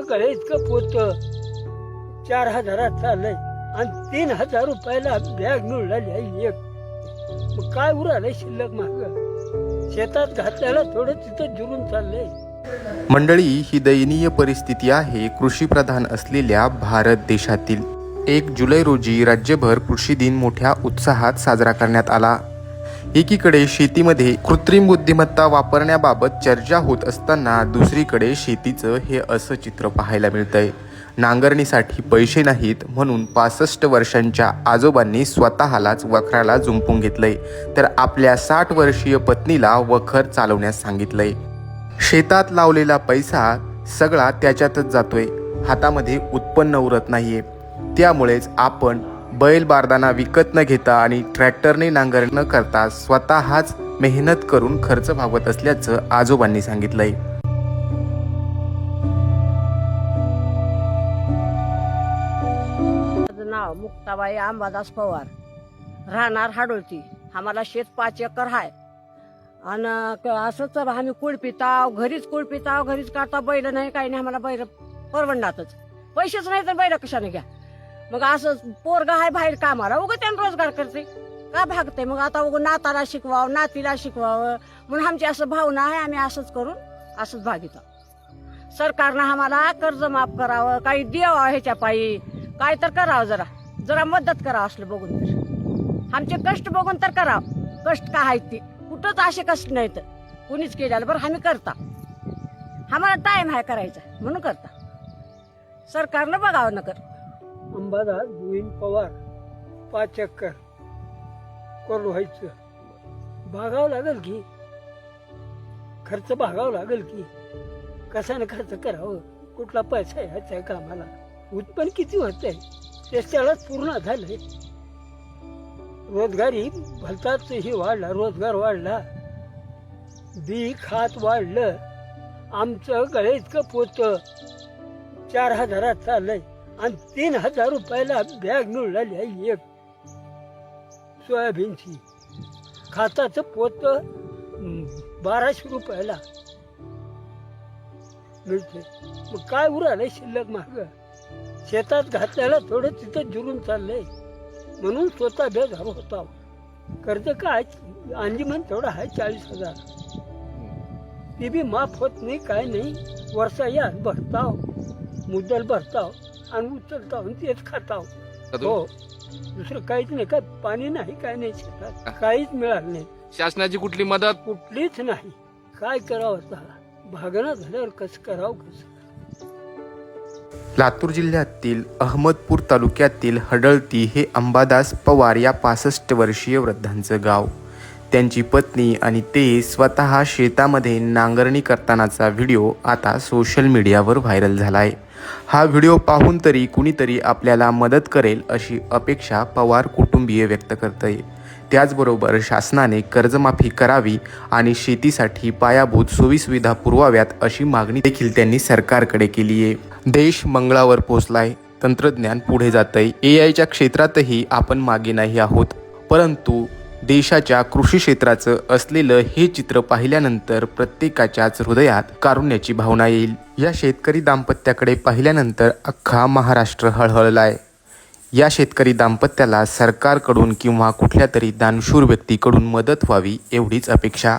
गळे इतकं पोत चार हजारात चाललंय आणि तीन हजार रुपयाला बॅग मिळाली आहे एक। मग काय उरालंय शिल्लक माग? शेतात घातल्याला थोडं तिथं जुरून चाललंय। मंडळी ही दयनीय परिस्थिती आहे. कृषीप्रधान असलेल्या भारत देशातील एक जुलै रोजी राज्यभर कृषी दिन मोठ्या उत्साहात साजरा करण्यात आला. एकीकडे शेतीमध्ये कृत्रिम बुद्धिमत्ता वापरण्याबाबत चर्चा होत असताना दुसरीकडे शेतीचं हे असं चित्र पाहायला मिळतंय. नांगरणीसाठी पैसे नाहीत म्हणून पासष्ट वर्षांच्या आजोबांनी स्वतःलाच वखराला जुंपून घेतलंय. तर आपल्या साठ वर्षीय पत्नीला वखर चालवण्यास सांगितलंय. शेतात लावलेला पैसा सगळा त्याच्यातच जातोय. हातामध्ये उत्पन्न उरत नाहीये. त्यामुळेच आपण बैल बारदाना विकत न घेता आणि ट्रॅक्टरने नांगरण न करता स्वतःच मेहनत करून खर्च भागवत असल्याचं आजोबांनी सांगितलंय. माझं नाव मुक्ताबाई अंबादास पवार. राहणार हाडोळती. आम्हाला शेत पाच एकर आहे आणि असंच आम्ही कुळपिताव घरीच कुळ पिताव घरीच काढता बैल नाही काही नाही आम्हाला बैल परवडणारच. पैसेच नाही तर बैल कशाने घ्या? मग असं पोरग आहे बाहेर कामाला उगं त्यानं रोजगार करते का भागते मग आता उगं नाताला शिकवावं नातीला शिकवावं. म्हणून आमची असं भावना आहे आम्ही असंच करून असंच भागितो सरकारनं आम्हाला कर्ज माफ करावं काही द्यावं ह्याच्या पायी. काय तर करावं जरा. जरा मदत करावं असलं बघून तर. आमचे कष्ट बघून तर करावं. कष्ट का आहेत ते? कुठंच असे कष्ट नाहीत. कुणीच केल्याला बरं आम्ही करता. आम्हाला टाईम आहे करायचा म्हणून करता. सरकारनं बघावं न कर अंबादास गोविंद पवार पाच एकर करून व्हायचं. भागावं लागेल की? खर्च भागावं लागेल की? कशाने खर्च करावं? कुठला पैसा यायचा आहे कामाला? उत्पन्न किती होतंय? ते त्यालाच पूर्ण झालंय. रोजगारी भलताच हे वाढला रोजगार वाढला. बी खात वाढलं. आमचं गळे इतकं पोत. चार हजारात चाललंय. आणि तीन हजार रुपयाला बॅग मिळाली आहे एक. सोयाबीनची. खाताचं पोत बाराशे रुपयाला मिळते. मग काय उरालंय शिल्लक माग? शेतात घातल्याला थोडं तिथं जुरून चाललंय. म्हणून स्वतः बेजार होता. कर्ज काय? अंजीमन तेवढा आहे चाळीस हजार. ती बी माफ होत नाही काय नाही. वर्षा या भरताव. मुद्दल भरताव. आणि उचलताव आणि तेच खाताव हो. दुसरं काहीच नाही. काय पाणी नाही काय नाही शेतात. काहीच मिळालं नाही. शासनाची कुठली मदत? कुठलीच नाही. काय करावं आता? भागणं झाल्यावर कसं करावं कसं लातूर जिल्ह्यातील अहमदपूर तालुक्यातील हडळती हे अंबादास पवार या पासष्ट वर्षीय वृद्धांचं गाव. त्यांची पत्नी आणि ते स्वतः शेतामध्ये नांगरणी करतानाचा व्हिडिओ आता सोशल मीडियावर व्हायरल झाला आहे हा व्हिडिओ पाहून तरी कुणीतरी आपल्याला मदत करेल अशी अपेक्षा पवार कुटुंबीय व्यक्त करते त्याचबरोबर शासनाने कर्जमाफी करावी आणि शेतीसाठी पायाभूत सोयीसुविधा पुरवाव्यात अशी मागणी देखील त्यांनी सरकारकडे केली आहे. देश मंगळावर पोहोचलाय. तंत्रज्ञान पुढे जातंय. ए आयच्या क्षेत्रातही आपण मागे नाही आहोत. परंतु देशाच्या कृषी क्षेत्राचं असलेलं हे चित्र पाहिल्यानंतर प्रत्येकाच्याच हृदयात कारुण्याची भावना येईल. या शेतकरी दाम्पत्याकडे पाहिल्यानंतर अख्खा महाराष्ट्र हळहळलाय. या शेतकरी दाम्पत्याला सरकारकडून किंवा कुठल्या तरी दानशूर व्यक्तीकडून मदत व्हावी एवढीच अपेक्षा.